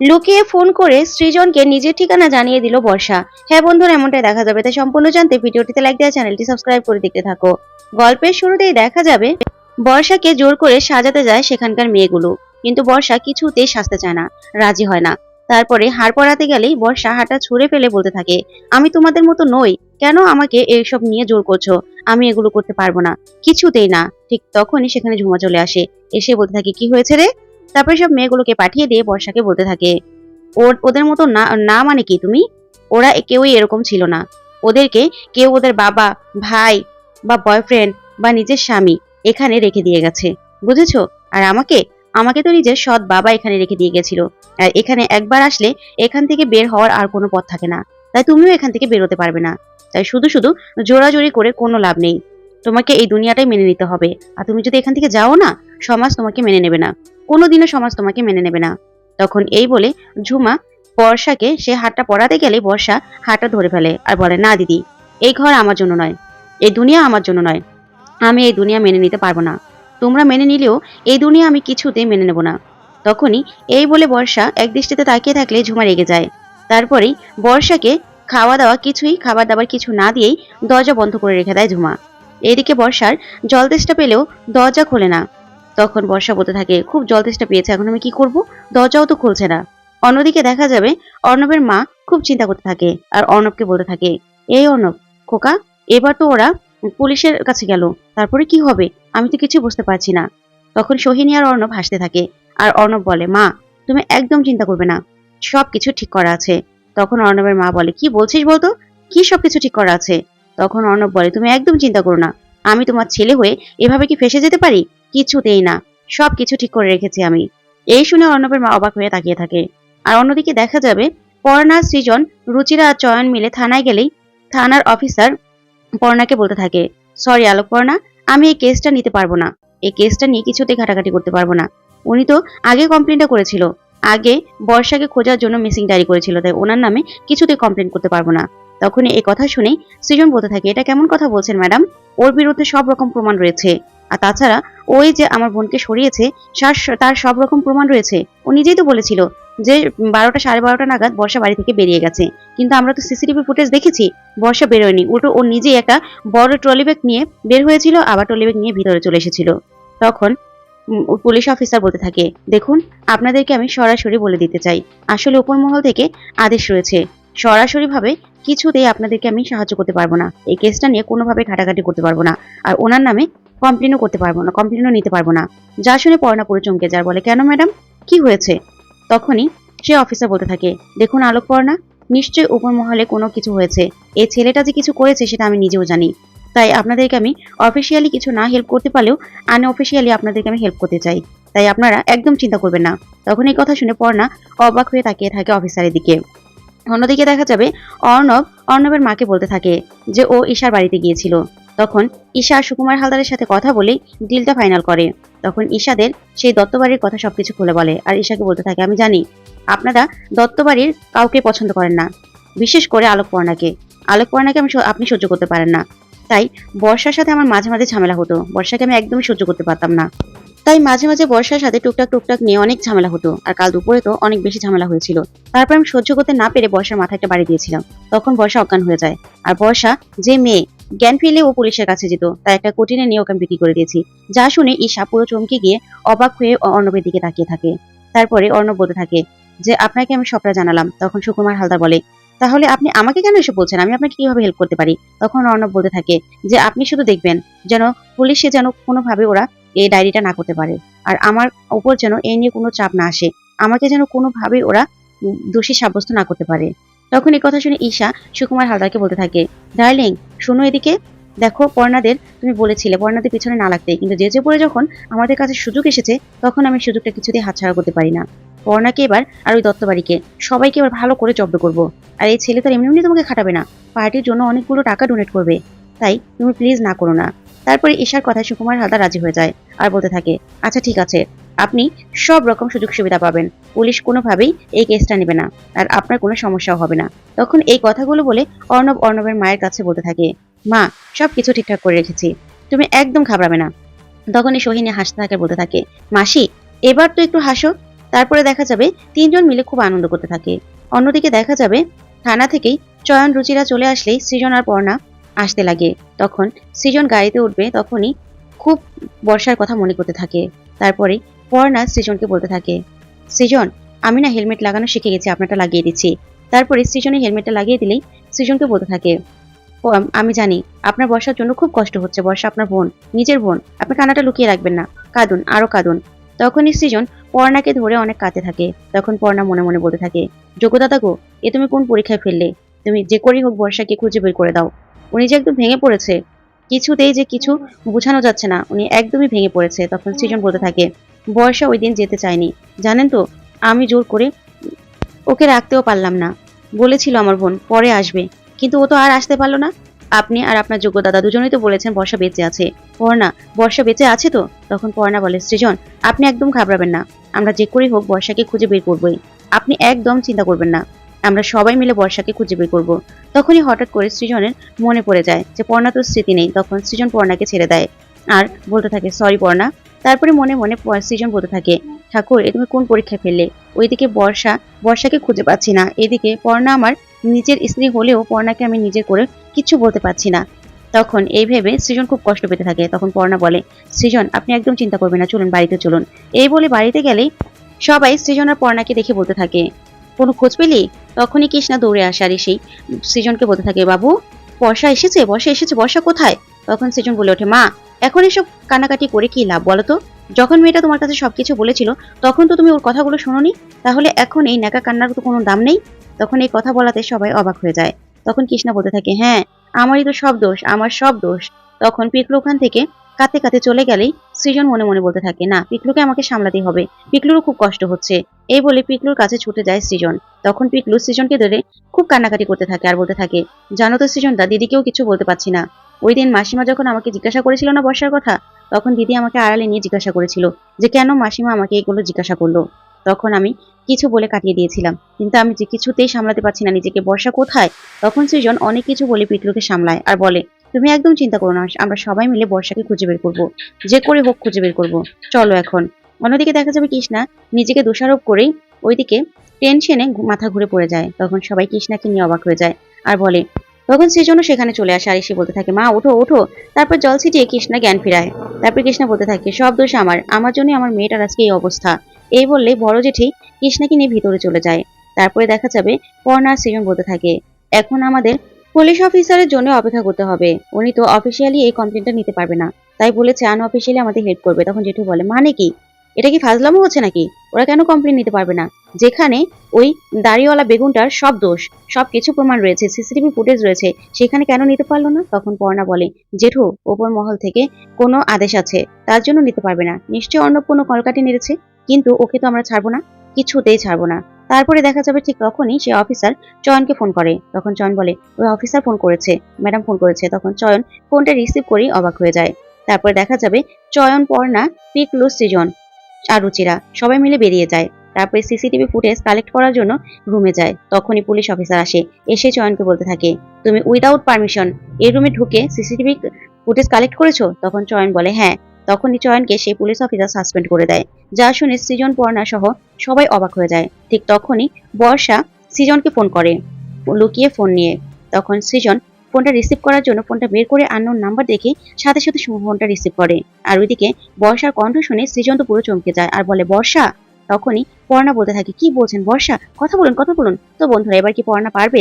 লুকিয়ে ফোন করে সৃজনকে নিজের ঠিকানা জানিয়ে দিল বর্ষা। হ্যাঁ বন্ধুরা, এমনটাই দেখা যাবে। তাই সম্পূর্ণ জানতে ভিডিওটিতে লাইক দেওয়া চ্যানেলটি সাবস্ক্রাইব করে দেখতে থাকো। গল্পের শুরুতেই দেখা যাবে, বর্ষাকে জোর করে সাজাতে যায় সেখানকার মেয়েগুলো। কিন্তু বর্ষা কিছুতেই সাজতে চায় না, রাজি হয় না। তারপরে হাড় পড়াতে গেলেই বর্ষা হাঁটা ছুঁড়ে ফেলে বলতে থাকে, আমি তোমাদের মতো নই। কেন আমাকে এইসব নিয়ে জোর করছ? আমি এগুলো করতে পারব না। কিছুতেই না। ঠিক তখনই সেখানে ঝুমা চলে আসে। এসে বলতে থাকে, কি হয়েছে রে? তারপরে সব মেয়েগুলোকে পাঠিয়ে দিয়ে বর্ষাকে বলতে থাকে। ওর, ওদের মতো না না মানে কি তুমি? ওরা কেউই এরকম ছিল না। ওদেরকে কেউ ওদের বাবা, ভাই বা বয়ফ্রেন্ড বা নিজের স্বামী এখানে রেখে দিয়ে গেছে। বুঝেছ? আর আমাকে? আমাকে তো নিজের সৎ বাবা এখানে রেখে দিয়ে গেছিল। আর এখানে একবার আসলে এখান থেকে বের হওয়ার আর কোনো পথ থাকে না। তাই তুমিও এখান থেকে বেরোতে পারবে না। তাই শুধু শুধু জোরাজোরি করে কোনো লাভ নেই। তোমাকে এই দুনিয়াটাই মেনে নিতে হবে। আর তুমি যদি এখান থেকে যাও না, সমাজ তোমাকে মেনে নেবে না। কোনোদিনও সমাজ তোমাকে মেনে নেবে না। তখন এই বলে ঝুমা বর্ষাকে সে হাতটা পড়াতে গেলে বর্ষা হাতটা ধরে ফেলে আর বলে, না, দিদি, এই ঘর আমার জন্য নয়। এই দুনিয়া আমার জন্য নয়। আমি এই দুনিয়া মেনে নিতে পারব না। তোমরা মেনে নিলেও এই দুনিয়া আমি কিছুতেই মেনে নেব না। তখনই এই বলে বর্ষা এক দৃষ্টিতে তাকিয়ে থাকলে ঝুমা রেগে যায়। তারপরেই বর্ষাকে খাওয়া দাওয়া কিছুই, খাবার দাবার কিছু না দিয়েই দরজা বন্ধ করে রেখে দেয় ঝুমা। এদিকে বর্ষার জল তেষ্টা পেলেও দরজা খোলে না। তখন বর্ষা বলতে থাকে, খুব জল তেষ্টা পেয়েছে, এখন আমি কি করব? দরজাও তো খুলছে না। অন্যদিকে দেখা যাবে, অর্ণবের মা খুব চিন্তা করতে থাকে, আর অর্ণবকে বলতে থাকে, এই অর্ণব, খোকা, এবার তো ওরা পুলিশের কাছে গেল, তারপরে কি হবে? আমি তো কিছু বুঝতে পারছি না। তখন সোহিনী আর অর্ণব হাসতে থাকে, আর অর্ণব বলে, মা, তুমি একদম চিন্তা করবে না সব কিছু ঠিক করা আছে। তখন অর্ণবের মা বলে, কি বলছিস বলতো? কি সব কিছু ঠিক করা আছে? তখন অর্ণব বলে, তুমি একদম চিন্তা করো না, আমি তোমার ছেলে হয়ে এভাবে কি ফেসে যেতে পারি? কিছুতেই না। সব কিছু ঠিক করে রেখেছি আমি। এই শুনে অর্ণবের মা অবাক হয়ে তাকিয়ে থাকে। আর অন্যদিকে দেখা যাবে পর্ণা সৃজন, রুচিরা আর চয়ন মিলে থানায় গেলেই থানার অফিসার পর্ণাকে বলতে থাকে, সরি আলোক পর্ণা, আমি এই কেসটা নিতে পারব না। এই কেসটা নিয়ে কিছুতেই ঘাটাঘাটি করতে পারব না। উনি তো আগে কমপ্লেনটা করেছিল। আগে বর্ষাকে খোঁজার জন্য মিসিং ডায়েরি করেছিল, তাই ওনার নামে কিছুতেই কমপ্লেন করতে পারব না। তখনই এই কথা শুনেই সৃজন বলতে থাকে, এটা কেমন কথা বলছেন ম্যাডাম? ওর বিরুদ্ধে সব রকম প্রমাণ রয়েছে। আর তাছাড়া ওই যে আমার বোনকে সরিয়েছে তার সব রকম প্রমাণ রয়েছে। ও নিজেই তো বলেছিল যে বারোটা সাড়ে বারোটা নাগাদ বর্ষা বাড়ি থেকে বেরিয়ে গেছে। কিন্তু আমরা তো সিসিটিভি ফুটেজ দেখেছি, বর্ষা বেরোয়নি। উল্টো ও নিজেই একটা বড় ট্রলি ব্যাগ নিয়ে বের হয়েছিল, আবার ট্রলি ব্যাগ নিয়ে ভিতরে চলে এসেছিল। তখন পুলিশ অফিসার বলতে থাকে, দেখুন, আপনাদেরকে আমি সরাসরি বলে দিতে চাই। আসলে উপর মহল থেকে আদেশ রয়েছে। সরাসরি ভাবে কিছুতেই আপনাদেরকে আমি সাহায্য করতে পারব না। এই কেসটা নিয়ে কোনোভাবে ঘাটাঘাটি করতে পারব না। আর ওনার নামে কমপ্লেনও করতে পারব না কমপ্লেনও নিতে পারব না। যা শুনে পড়না পড়ে চমকে যার বলে, কেন ম্যাডাম কি হয়েছে? তখনই সে অফিসার বলতে থাকে, দেখুন আলোক পর্ণা নিশ্চয়ই উপর মহলে কোনো কিছু হয়েছে। এই ছেলেটা যে কিছু করেছে সেটা আমি নিজেও জানি। তাই আপনাদেরকে আমি অফিসিয়ালি কিছু না হেল্প করতে পারলেও আনঅফিসিয়ালি আপনাদেরকে আমি হেল্প করতে চাই। তাই আপনারা একদম চিন্তা করবেন না। তখন এই কথা শুনে পর্ণা অবাক হয়ে তাকিয়ে থাকে অফিসারের দিকে। অন্যদিকে দেখা যাবে অর্ণব, অর্ণবের মাকে বলতে থাকে যে, ও ঈশার বাড়িতে গিয়েছিল। তখন ঈশা আর সুকুমার হালদারের সাথে কথা বলেই ডিলটা ফাইনাল করে। তখন ঈশাদের সেই দত্তবাড়ির কথা সবকিছু খুলে বলে আর ঈশাকে বলতে থাকে, আমি জানি, আপনারা দত্তবাড়ির কাউকে পছন্দ করেন না, বিশেষ করে আলোকপর্ণাকে আলোকপর্ণাকে আমি আপনি সহ্য করতে পারেন না। তাই বর্ষার সাথে আমার মাঝে মাঝে ঝামেলা হতো। বর্ষাকে আমি একদমই সহ্য করতে পারতাম না। তাই মাঝে মাঝে বর্ষার সাথে টুকটাক টুকটাক নিয়ে অনেক ঝামেলা হতো, আর কাল দুপুরে তো অনেক বেশি ঝামেলা হয়েছিল। তারপর আমি সহ্য করতে না পেরে বর্ষার মাথায় একটা বাড়ি দিয়েছিলাম। তখন বর্ষা অজ্ঞান হয়ে যায়। আর বর্ষা, যে মেয়ে, জ্ঞান ফেলে ও পুলিশের কাছে যেত। তাই একটা কঠিনে নিয়ে ওকে আমি বিক্রি করে দিয়েছি। যা শুনে ঈশা পুরো চমকে গিয়ে অবাক হয়ে অর্ণবের দিকে তাকিয়ে থাকে। তারপরে অর্ণব বলতে থাকে যে, আপনাকে আমি সবটা জানালাম। তখন সুকুমার হালদার বলে, তাহলে আপনি আমাকে কেন এসে বলছেন? আমি আপনাকে কীভাবে হেল্প করতে পারি? তখন অর্ণব বলতে থাকে যে, আপনি শুধু দেখবেন যেন পুলিশে যেন কোনোভাবে ওরা এই ডায়েরিটা না করতে পারে। আর আমার উপর যেন এই নিয়ে কোনো চাপ না আসে, আমাকে যেন কোনোভাবেই ওরা দোষী সাব্যস্ত না করতে পারে। তখন এই কথা শুনে ঈশা সুকুমার হালদারকে বলতে থাকে ডার্লিং শোনো এদিকে। দেখো পর্ণাদের, তুমি বলেছিলে পর্ণাদের পিছনে না লাগতে। কিন্তু যে যে পরে যখন আমাদের কাছে সুযোগ এসেছে, তখন আমি সুযোগটা কিছুতেই হাতছাড়া করতে পারি না। পর্ণাকে এবার আর ওই দত্তবাড়িকে, সবাইকে এবার ভালো করে জব্দ করব। আর এই ছেলে তো এমনি এমনি তোমাকে খাটাবে না। পার্টির জন্য অনেকগুলো টাকা ডোনেট করবে। তাই তুমি প্লিজ না করো না। তারপরে ঈশার কথায় সুকুমার হালদার রাজি হয়ে যায়। আর বলতে থাকে আচ্ছা ঠিক আছে, আপনি সব রকম সুযোগ সুবিধা পাবেন। পুলিশ কোনোভাবেই এই কেসটা নেবে না আর আপনার কোনো সমস্যাও হবে না। তখন এই কথাগুলো বলে অর্ণব অর্ণবের মায়ের কাছে বলতে থাকে, মা সব কিছু ঠিকঠাক করে রেখেছি, তুমি একদম ঘাবড়াবে না। তখনই সোহিনী হাসতে থাকে বলতে থাকে, মাসি, এবার তো একটু হাসো। তারপরে দেখা যাবে তিনজন মিলে খুব আনন্দ করতে থাকে। অন্যদিকে দেখা যাবে থানা থেকেই চয়ন রুচিরা চলে আসলেই সৃজন আর পর্ণা আসতে লাগে। তখন সৃজন গাড়িতে উঠবে, তখনই খুব বর্ষার কথা মনে করতে থাকে। তারপরে পর্ণা সৃজনকে বলতে থাকে সৃজন আমি না হেলমেট লাগানো শিখে গেছি আপনারটা লাগিয়ে দিচ্ছি। তারপরে সৃজনে হেলমেটটা লাগিয়ে দিলেই সৃজনকে বলতে থাকে "ও, আমি জানি আপনার বর্ষার জন্য খুব কষ্ট হচ্ছে বর্ষা আপনার বোন নিজের বোন আপনি কানাটা লুকিয়ে রাখবেন না কাঁদুন আরও কাঁদুন। তখনই সৃজন পর্ণাকে ধরে অনেক কাঁদতে থাকে। তখন পর্ণা মনে মনে বলতে থাকে যোগ্যদাতা গো এ তুমি কোন পরীক্ষায় ফেললে? তুমি যে করেই হোক বর্ষাকে খুঁজে বের করে দাও। উনি যে একদম ভেঙে পড়েছে কিছুতেই যে কিছু বোঝানো যাচ্ছে না, উনি একদমই ভেঙে পড়েছে, তখন সৃজন বলতে থাকে, বর্ষা ওই দিন যেতে চায়নি। জানেন তো, আমি জোর করে ওকে রাখতেও পারলাম না। বলেছিল আমার বোন, পরে আসবে। কিন্তু ও তো আর আসতে পারল না। আপনি আর আপনার যোগ্য দাদা দুজনেই তো বলেছেন বর্ষা বেঁচে আছে। পর্ণা, বর্ষা বেঁচে আছে তো? তখন পর্ণা বলে, সৃজন, আপনি একদম ঘাবড়াবেন না। আমরা যে করেই হোক বর্ষাকে খুঁজে বের করবোই। আপনি একদম চিন্তা করবেন না। আমরা সবাই মিলে বর্ষাকে খুঁজে বের করব। তখনই হঠাৎ করে সৃজনের মনে পড়ে যায় যে পর্ণা তো স্মৃতি নেই। তখন সৃজন পর্ণাকে ছেড়ে দেয়। আর বলতে থাকে সরি পর্ণা। তারপরে মনে মনে সৃজন বলতে থাকে, ঠাকুর, এ তুমি কোন পরীক্ষা ফেললে? ওইদিকে বর্ষা, বর্ষাকে খুঁজে পাচ্ছি না। এদিকে পর্ণা আমার নিজের স্ত্রী হলেও পর্ণাকে আমি নিজে করে কিচ্ছু বলতে পারছি না। তখন এই ভেবে সৃজন খুব কষ্ট পেতে থাকে। তখন পর্ণা বলে, সৃজন, আপনি একদম চিন্তা করবেন না। চলুন, বাড়িতে চলুন। এই বলে বাড়িতে গেলেই সবাই সৃজন আর পর্ণাকে দেখে বলতে থাকে কোনো খোঁজ পেলি তখনই কৃষ্ণা দৌড়ে আসে আর সেই সৃজনকে বলতে থাকে, বাবু, বর্ষা এসেছে বর্ষা এসেছে, বর্ষা কোথায়? তখন সৃজন বলে ওঠে, মা, এখন এসব কানাকাটি করে কি লাভ বলো তো? যখন মেয়েটা তোমার কাছে সবকিছু বলেছিল, তখন তো তুমি ওর কথাগুলো শোনোনি। তাহলে এখন এই নাকা কান্নার তো কোনো দাম নেই? তখন এই কথা বলাতে সবাই অবাক হয়ে যায়। তখন কৃষ্ণা বলতে থাকে হ্যাঁ আমারই তো সব দোষ, আমার সব দোষ। তখন পিকলু ওখান থেকে কাতে কাতে চলে গেলেই সৃজন মনে মনে বলতে থাকে, না, পিকলুকে আমাকে সামলাতে হবে। পিকলুরও খুব কষ্ট হচ্ছে। এই বলে পিকলুর কাছে ছুটে যায় সৃজন। তখন পিকলু সৃজনকে ধরে খুব কান্নাকাটি করতে থাকে আর বলতে থাকে, জানো তো সৃজন, দা দিদিকেও কিছু বলতে পারছি না। ওই দিন মাসিমা যখন আমাকে জিজ্ঞাসা করেছিল না বর্ষার কথা, তখন দিদি আমাকে আড়ালে নিয়ে জিজ্ঞাসা করেছিল যে কেন মাসিমা আমাকে এগুলো জিজ্ঞাসা করল। তখন আমি কিছু বলে কাটিয়ে দিয়েছিলাম, কিন্তু আমি যে কিছুতেই সামলাতে পারছি না নিজেকে, বর্ষা কোথায়? তখন সৃজন অনেক কিছু বলে পিকলুকে সামলায় আর বলে তুমি একদম চিন্তা করো না, আমরা সবাই মিলে বর্ষাকে খুঁজে বের করব। যে করে হোক খুঁজে বের করব। চলো এখন। অন্যদিকে দেখা যাবে কৃষ্ণা নিজেকে দোষারোপ করেই ওইদিকে টেনশনে মাথা ঘুরে পড়ে যায়। তখন সবাই কৃষ্ণাকে নিয়ে অবাক হয়ে যায় আর বলে, তখন সেজন্য সেখানে চলে আসে। আর এসে বলতে থাকে, মা, ওঠো ওঠো। তারপর জল ছিটিয়ে কৃষ্ণা জ্ঞান ফিরায়। তারপর কৃষ্ণা বলতে থাকে, সব দোষ আমার। আমার জন্য আমার মেয়েটার আজকে এই অবস্থা। এই বললে বড় জেঠি কৃষ্ণাকে নিয়ে ভিতরে চলে যায়। তারপরে দেখা যাবে পর্ণা সৃজন বলতে থাকে, এখন আমাদের পুলিশ অফিসারের জন্য অপেক্ষা করতে হবে। উনি তো অফিসিয়ালি এই কমপ্লেনটা নিতে পারবে না। তাই বলেছে আনঅফিসিয়ালি আমাদের হেল্প করবে। তখন জেঠু বলে মানে কি? এটা কি ফাজলামো হচ্ছে নাকি? ওরা কেন কমপ্লেন নিতে পারবে না? যেখানে ওই দাড়িওয়ালা বেগুনটার সব দোষ, সব কিছু প্রমাণ রয়েছে সিসিটিভি ফুটেজ রয়েছে, সেখানে কেন নিতে পারল না? তখন পর্ণা বলে, জেঠু, ওপর মহল থেকে কোনো আদেশ আছে, তার জন্য নিতে পারবে না। নিশ্চয়ই অন্য কোনো কলকাটি নেড়েছে, কিন্তু ওকে তো আমরা ছাড়বো না, কিছুতেই ছাড়বো না। তারপরে দেখা যাবে ঠিক তখনই সে অফিসার চয়নকে ফোন করে। তখন চয়ন বলে, ওই অফিসার ফোন করেছে, ম্যাডাম ফোন করেছে। তখন চয়ন ফোনটা রিসিভ করেই অবাক হয়ে যায়। তারপরে দেখা যাবে চয়ন পর্ণা পিকলু সৃজন আর রুচিরা সবাই মিলে বেরিয়ে যায়। তারপরে সিসিটিভি ফুটেজ কালেক্ট করার জন্য রুমে যায়। তখনই পুলিশ অফিসার আসে, এসে চয়নকে বলতে থাকে, তুমি উইদাউট পারমিশন এই রুমে ঢুকে সিসিটিভি ফুটেজ কালেক্ট করেছ? তখন চয়ন বলে হ্যাঁ। তখনই চয়নকে সেই পুলিশ অফিসার সাসপেন্ড করে দেয়, যা শুনে সৃজন পর্ণা সহ সবাই অবাক হয়ে যায়। ঠিক তখনই বর্ষা সৃজনকে ফোন করে, লুকিয়ে ফোন নিয়ে। তখন সৃজন ফোনটা রিসিভ করার জন্য ফোনটা বের করে আননোন নাম্বার দেখে সাথে সাথে ফোনটা রিসিভ করে। আর ওইদিকে বর্ষার কণ্ঠ শুনে সৃজন তো পুরো চমকে যায় আর বলে, বর্ষা! তখনই পর্ণা বলতে থাকে, কি বলছেন বর্ষা? কথা বলুন কথা বলুন। তো বন্ধুরা, এবার কি পর্ণা পারবে?